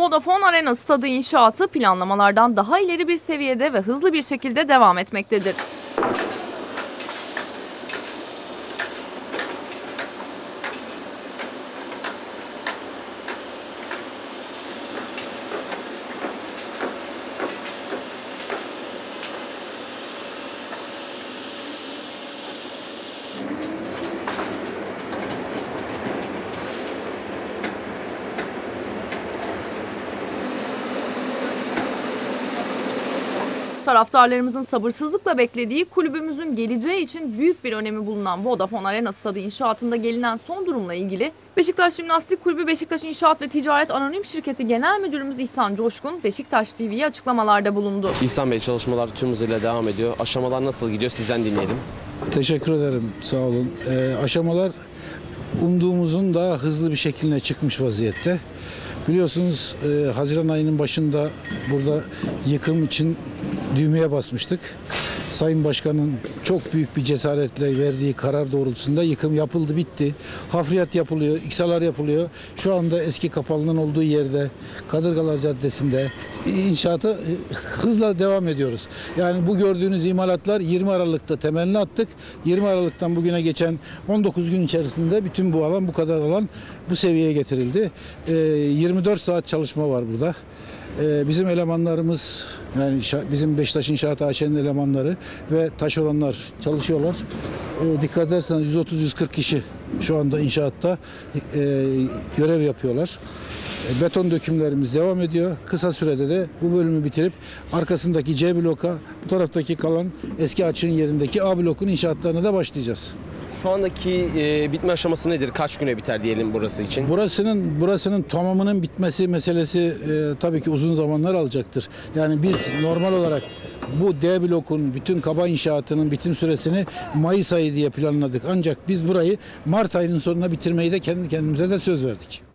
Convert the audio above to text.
Vodafone Arena stadı inşaatı planlamalardan daha ileri bir seviyede ve hızlı bir şekilde devam etmektedir. Taraftarlarımızın sabırsızlıkla beklediği kulübümüzün geleceği için büyük bir önemi bulunan Vodafone Arena stadı inşaatında gelinen son durumla ilgili Beşiktaş Jimnastik Kulübü Beşiktaş İnşaat ve Ticaret Anonim Şirketi Genel Müdürümüz İhsan Coşkun Beşiktaş TV'ye açıklamalarda bulundu. İhsan Bey çalışmalar tüm hızıyla devam ediyor. Aşamalar nasıl gidiyor sizden dinleyelim. Teşekkür ederim. Sağ olun. Ee, aşamalar umduğumuzun daha hızlı bir şekilde çıkmış vaziyette. Biliyorsunuz e, Haziran ayının başında burada yıkım için düğmeye basmıştık. Sayın Başkan'ın çok büyük bir cesaretle verdiği karar doğrultusunda yıkım yapıldı, bitti. Hafriyat yapılıyor, iksalar yapılıyor. Şu anda eski kapalının olduğu yerde Kadırgalar Caddesi'nde inşaata e, hızla devam ediyoruz. Yani bu gördüğünüz imalatlar 20 Aralık'ta temelini attık. 20 Aralık'tan bugüne geçen 19 gün içerisinde bütün bu alan bu kadar alan bu seviyeye getirildi. E, 24 saat çalışma var burada. Ee, Bizim elemanlarımız yani bizim Beşiktaş İnşaat AŞ'nin elemanları ve taşeronlar çalışıyorlar. Ee, Dikkat ederseniz 130-140 kişi şu anda inşaatta e, görev yapıyorlar. E, Beton dökümlerimiz devam ediyor. Kısa sürede de bu bölümü bitirip arkasındaki C bloka bu taraftaki kalan eski açığın yerindeki A blokun inşaatlarına da başlayacağız. Şu andaki e, bitme aşaması nedir? Kaç güne biter diyelim burası için? Burasının burasının tamamının bitmesi meselesi e, tabii ki uzun zamanlar alacaktır. Yani biz normal olarak bu D blokun bütün kaba inşaatının bitim süresini Mayıs ayı diye planladık. Ancak biz burayı Mart ayının sonuna bitirmeyi de kendi kendimize de söz verdik.